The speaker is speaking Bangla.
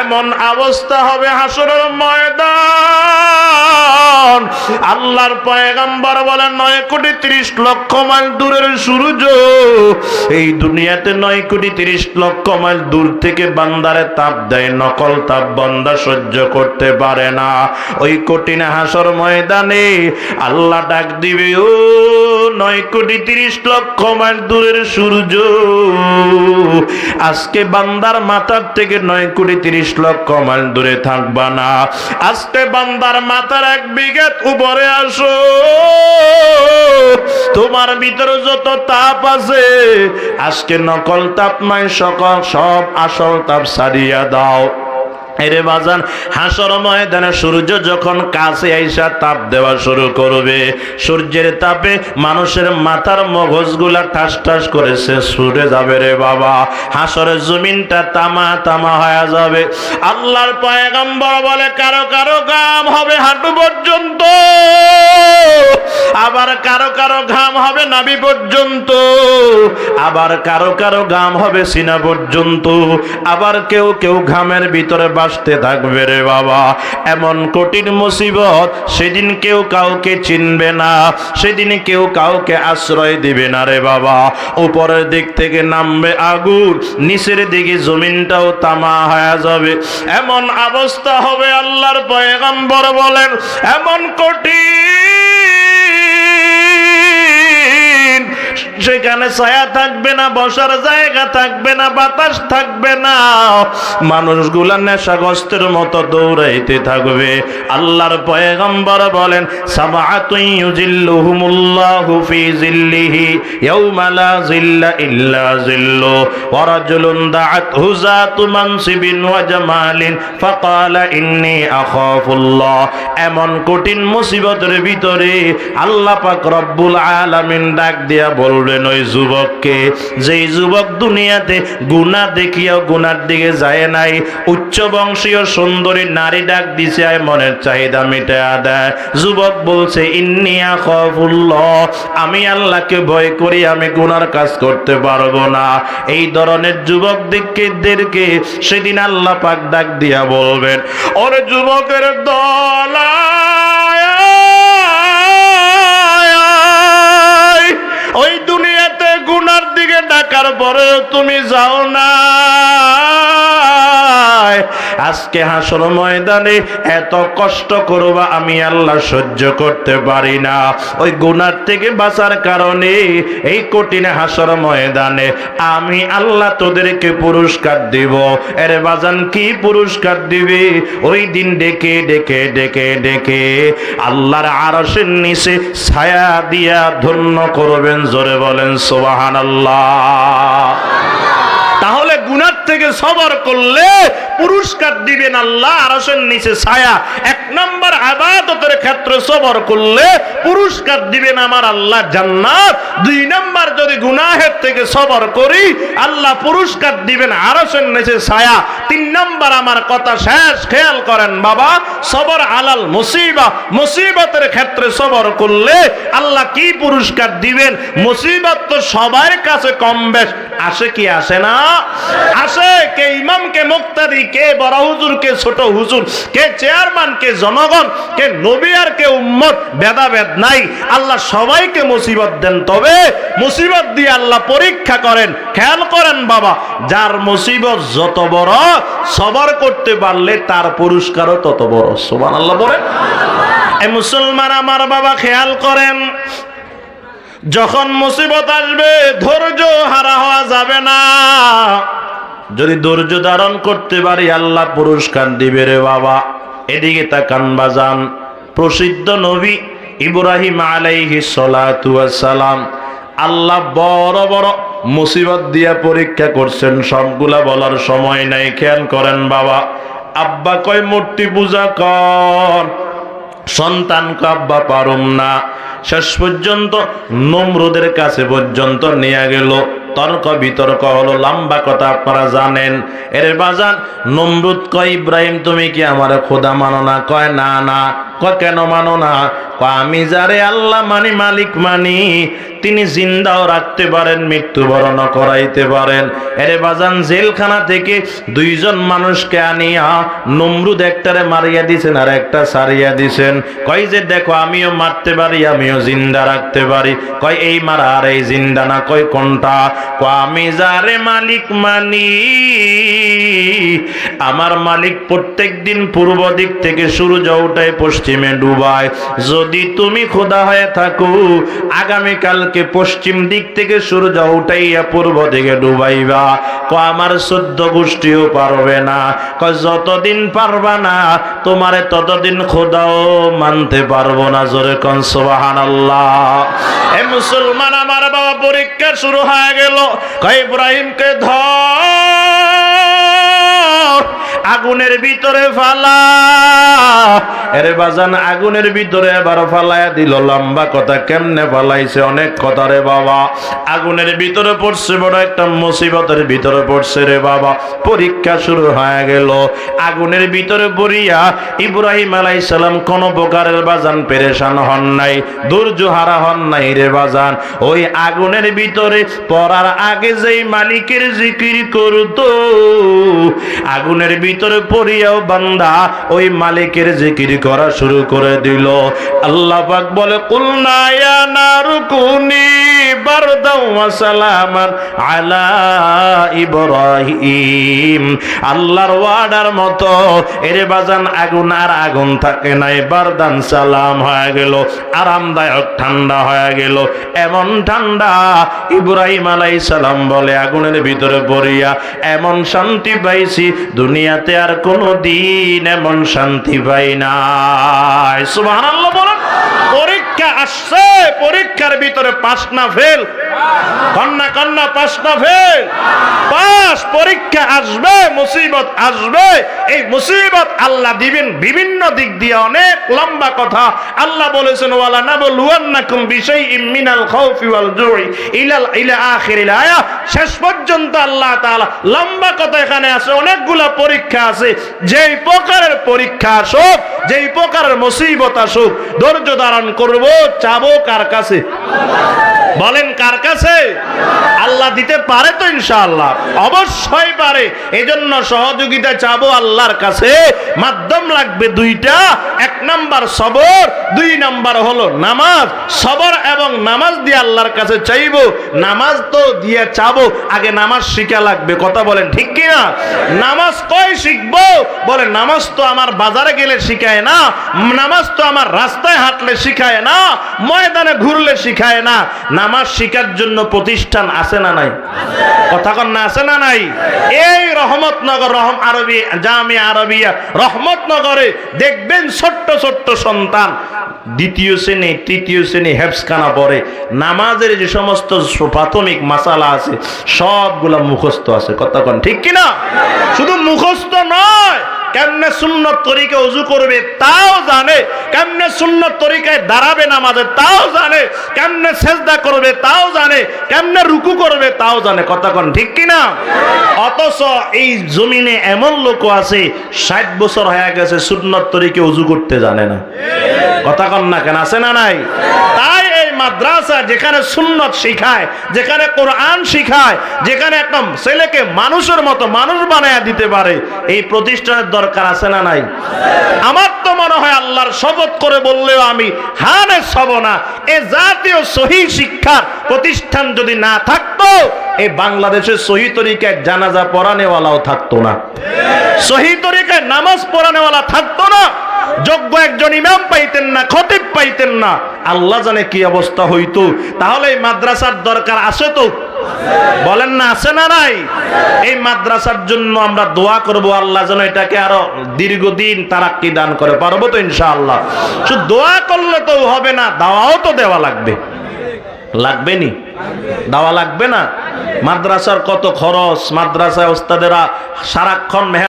এমন অবস্থা হবে হাসরের ময়দান। আল্লাহর পয়গাম্বর বলেন, নয় কোটি তিরিশ লক্ষ মাইল দূরের সূর্য। এই দুনিয়াতে নয় কোটি তিরিশ লক্ষ মাইল দূর থেকে বান্দারে তাপ দেয়, নকল তাপ বান্দা সহ্য করতে পারে না। ওই কঠিন হাসর ময়দানে আল্লাহ ডাক দিবে, ও নয় কোটি তিরিশ লক্ষ মাইল দূরের সূর্য, আজকে বান্দার মাথার থেকে নয় কোটি তিরিশ লক্ষ মাইল দূরে থাকবা না। আজকে বান্দার মাথার এক বিঘাত উপরে আসো। তোমার ভিতরে যত তাপ আছে, আজকে নকল তাপ নাই সকল সব আসল তাপ সারিয়া দাও। এরে বাজান, হাসর ময়দানে সূর্য যখন কাছে আইসা তাপ দেওয়া শুরু করবে। সূর্যের তাপে মানুষের মাথার মগজগুলা ঠাস ঠাস করেছে সুরে যাবে রে বাবা। হাসরের জমিনটা তামা তামা হয়ে যাবে। আল্লাহর পয়গম্বর বলে, কারও কারও গাম হবে হাঁটু পর্যন্ত। আবার কারও কারও ঘাম হবে নাভি পর্যন্ত। আবার কারও কারও ঘাম হবে সিনা পর্যন্ত। আবার কেউ কেউ ঘামের ভিতরে বাসতে থাকবে রে বাবা। এমন কঠিন মুসিবত সেদিন কেউ কাউকে চিনবে না, সেদিন কেউ কাউকে আশ্রয় দিবে না রে বাবা। উপরের দিক থেকে নামবে আগুন, নিচের দিকে জমিনটাও তামা হয়ে যাবে। এমন অবস্থা হবে আল্লাহর পয়গম্বর বলেন, এমন কঠিন সেখানে ছায়া থাকবে না, বসার জায়গা থাকবে না, বাতাস থাকবে না, মানুষগুলা নেশাগ্রস্তের মতো দৌড়াইতে থাকবে। আল্লাহর পয়গম্বর বলেন ওয়া এমন কঠিন মুসিবতের ভিতরে আল্লাহ রব্বুল আলামিন ডাক দিয়া বলবেন ওই যুবককে, যেই যুবক দুনিয়াতে গুনাহ দেখিয়াও গুনার দিকে যায় নাই, উচ্চ বংশীয় সুন্দরী নারী ডাক দিছে আয় মনের চাহিদা মিটে দেয়। যুবক বলছে ইন্নিয়া খফুল্লাহ আমি আল্লাহকে ভয় করি, আমি গুনার কাজ করতে পারব না। এই ধরনের যুবক দিকদেরকে সেদিন আল্লাহ পাক ডাক দিয়া বলবেন, ওর যুবকের দল ওই দুনিয়াতে গুনার দিকে ডাকার পরেও তুমি যাও না। আজকে হাসর ময়দানে এত কষ্ট করবা আমি আল্লাহ সহ্য করতে পারি না। ওই গুনার থেকে বাঁচার কারণে এই কঠিন হাসর ময়দানে আমি আল্লাহ তোদেরকে পুরস্কার দিব। এর বাজান কি পুরস্কার দিবে? ওই দিন ডেকে ডেকে ডেকে ডেকে আল্লাহর আরসের নিচে ছায়া দিয়া ধন্য করবেন, জোরে বলেন সোবাহান আল্লাহ তাহলে গুনার থেকে সবর করলে পুরস্কার দিবেন আল্লাহ আরশের নিচে ছায়া। এক নম্বর আবাদতের ক্ষেত্রে সবর করলে পুরস্কার দিবেন আমার আল্লাহ জান্নাত। দুই নম্বর যদি গুনাহের থেকে সবর করি, আল্লাহ পুরস্কার দিবেন আরশের নিচে ছায়া। তিন নম্বর আমার কথা শেষ, খেয়াল করেন বাবা, সবর আলাল মুসিবা। মুসিবতের ক্ষেত্রে সবর করলে আল্লাহ কি পুরস্কার দিবেন? মুসিবত তো সবার কাছে কম বেশ। আসে কি আসে না? আসে কে ইমাম কে মুক্তাদি, কে বড় হুজুর, কে ছোট হুজুর, কে চেয়ারম্যান কে জনগণ, কে নবী আর কে উম্মত, ভেদাভেদ নাই। আল্লাহ সবাইকে মুসিবত দেন, তবে মুসিবত দিয়ে আল্লাহ পরীক্ষা করেন। খেয়াল করেন বাবা, যার মুসিবত যত বড়, সবার করতে পারলে তার পুরস্কারও তত বড়। সোমান আল্লাহ বলেন মুসলমান আমার বাবা, খেয়াল করেন, যখন মুসিবত আসবে, ধৈর্য হারা হওয়া যাবে না। যদি ধৈর্য ধারণ করতে পারি, আল্লাহ পুরস্কার দিবে রে বাবা। এদিকে তাকান বাজান। প্রসিদ্ধ নবী ইব্রাহিম আলাইহি সালাম আল্লাহ বড় বড় মুসিবত দিয়া পরীক্ষা করছেন। সবগুলা বলার সময় নাই, খেয়াল করেন বাবা। আব্বা কয়, মূর্তি পূজা কর। সন্তান আব্বা, পারুম না। শেষ পর্যন্ত নমরুদের কাছে পর্যন্ত নিয়ে গেল। তর্ক, বিতর্ক হলো লম্বা কথা, আপনারা জানেন। এর বাজান, নমরুদ কয়, ইব্রাহিম, তুমি কি আমার খোদা মানো না? কয়, না না। কেন মানো না? আমি যারে আল্লাহ মানি, মালিক মানি, তিনি জিন্দাও রাখতে পারেন মৃত্যুবরণ করাইতে পারেন। এরে বাজান, জেলখানা থেকে দুইজন মানুষকে আনিয়া নমরুদ একটারে মারিয়া দিছেন আর একটা সারিয়া দিছেন। কয় যে, দেখো, আমিও মারতে পারি, আমিও জিন্দা রাখতে পারি। কয়, এই মারা আর এই জিন্দা না। কয়, কোনটা? কয়, আমি যারে মালিক মানি, আমার মালিক প্রত্যেক দিন পূর্ব দিক থেকে সূর্য উঠায় পশ্চিমে ডুবায় যদি তুমি খোদা হয়ে থাকো, আগামীকালকে পশ্চিম দিক থেকে সূর্য উঠাইয়া পূর্ব দিকে ডুবাইবা। ক আমার সদ্য গোষ্ঠীও পারবে না। ক যতদিন পারবা না, তোমারে ততদিন খোদাও মানতে পারব না। জোরে কন সুবাহান এ মুসলমান, আমার বাবা পরীক্ষা শুরু হয়ে গেল। কয়, ইব্রাহিমকে ধর। আগুনের ভিতরে ফালা। এরে বাজান আগুনের ভিতরে এবার ফালাইয়া দিল, লম্বা কথা কেমনে ফালাইছে, অনেক কথা রে বাবা। আগুনের ভিতরে পড়ছে, বড় একটা মুসিবতের ভিতরে পড়ছে রে বাবা। পরীক্ষা শুরু হয়ে গেল। আগুনের ভিতরে পড়িয়া ইব্রাহিম আলাই সালাম কোন প্রকারের বাজান পেরেশান হন নাই ধৈর্য হারা হন নাই রে বাজান। ওই আগুনের ভিতরে পড়ার আগে যেই মালিকের জিকির করতো আগুনের ভিতরে পড়িয়াও বান্দা ওই মালিকের জিকির করা শুরু করে দিল। আল্লাহ পাক বলে, কুলনা ইয়া নারুকুনি বারদাও সালামান আলা ইব্রাহিম। আল্লাহর ওয়ার্ডার মতো এরে বাজান আগুন আর আগুন থাকে নাই, বারদান সালাম হয়ে গেল, আরামদায়ক ঠান্ডা হয়ে গেল। এমন ঠান্ডা ইব্রাহিম আলাইহিস সালাম বলে আগুনের ভিতরে পড়িয়া এমন শান্তি পাইছি দুনিয়াতে আর কোনো দিন এমন শান্তি পাই না সুবহানাল্লাহ পরীক্ষা আসছে? পরীক্ষার ভিতরে পাস না ফেল? কন্যা কন্যা, পাস না ফেল? পাস, পরীক্ষা আসবে, মুসিবত আসবে। এই মুসিবত আল্লাহ দিবেন বিভিন্ন দিক দিয়ে অনেক লম্বা কথা। আল্লাহ বলেছেন, ওয়ালা না নাবলুয়ান্নাকুম বিশাইইম মিনাল খাউফি ওয়াল জুই ইলাল, ইলা আখিরিল আয়া। শেষ পর্যন্ত আল্লাহ তাআলা লম্বা কথা এখানে আছে, অনেকগুলা পরীক্ষা আছে। যেই প্রকারের পরীক্ষা আসুক, যেই প্রকারের মুসিবত আসুক, ধৈর্য ধারণ করব চাবো কার কাছে? বলেন কার কাছে? দিতে পারে তো ইনশাআল্লাহ? অবশ্যই পারে। এজন্য সহযোগিতা চাবো আল্লাহর কাছে। মাধ্যম লাগবে দুইটা। এক নাম্বার সবর, দুই নাম্বার হলো নামাজ। সবর এবং নামাজ দিয়ে আল্লাহর কাছে চাইব। নামাজ তো দিয়ে চাবো, আগে নামাজ শিখা লাগবে। কথা বলেন ঠিক কি না নামাজ কয় শিখব? বলে, নামাজ তো আমার বাজারে গেলে শিখায় না। নামাজ তো আমার রাস্তায় হাঁটলে শিখায় না। ময়দানে ঘুরলে শিখায় না। নামাজ শিখার জন্য প্রতিষ্ঠান আছে না নাই? কন না, আছে না নাই? এই রহমতনগর রহম আরবি, জামি আরবিয়া, রহমতনগরে দেখবেন ছোট্ট ছোট্ট সন্তান দ্বিতীয় শ্রেণি, তৃতীয় শ্রেণি হেফসখানা পড়ে। নামাজের যে সমস্ত প্রাথমিক মাসালা আছে, সবগুলা মুখস্থ আছে। কথা কন, ঠিক কিনা? শুধু মুখস্থ নয়, কেমনে সুন্নত তরিকে উজু করবে তাও জানে। কেমনে শূন্য তরিকায় দাঁড়াবে নামাজে, তাও জানে। কেমনে সেজদা করবে, তাও জানে। কেমনে রুকু করবে, তাও জানে। কন ঠিক কিনা? অথচ এই জমিনে এমন লোক আছে, ষাট বছর হয়ে গেছে সুন্নত তরিকে উজু করতে জানে না। কথা কন না কেন? আছে না নাই? এই মাদ্রাসা যেখানে সুন্নত শিখায়, যেখানে কোরআন শিখায়, যেখানে একটা ছেলেকে মানুষের মতো মানুষ বানায় দিতে পারে, এই প্রতিষ্ঠানের দরকার আছে না নাই? আমার তো মনে হয় আল্লাহর শপথ করে বললেও আমি হানে সব না। এ জাতীয় সহি শিক্ষার প্রতিষ্ঠান যদি না থাকতো এই বাংলাদেশের সহি তরিকায় জানাজা পড়ানেওয়ালাও থাকতো না। সহি তরিকায় নামাজ পড়ানেওয়ালা থাকতো না। যোগ্য একজন ইমাম পাইতেন না, খতিব পাইতেন না। আল্লাহ জানে কি অবস্থা হইতো। তাহলে এই মাদ্রাসার দরকার আছে তো? বলেন না, আছে না নাই? এই মাদ্রাসার জন্য আমরা দোয়া করব, আল্লাহ যেন এটাকে আরও দীর্ঘদিন তারাক্কি দান করে। পারব তো ইনশাআল্লাহ? শুধু দোয়া করলে তো হবে না, দাওয়াও তো দেওয়া লাগবে। লাগবে নি? দাওয়া লাগবে না? মাদ্রাসার কত খরচ, মাদ্রাসায় ওস্তাদেরা সারাক্ষণ মেহনত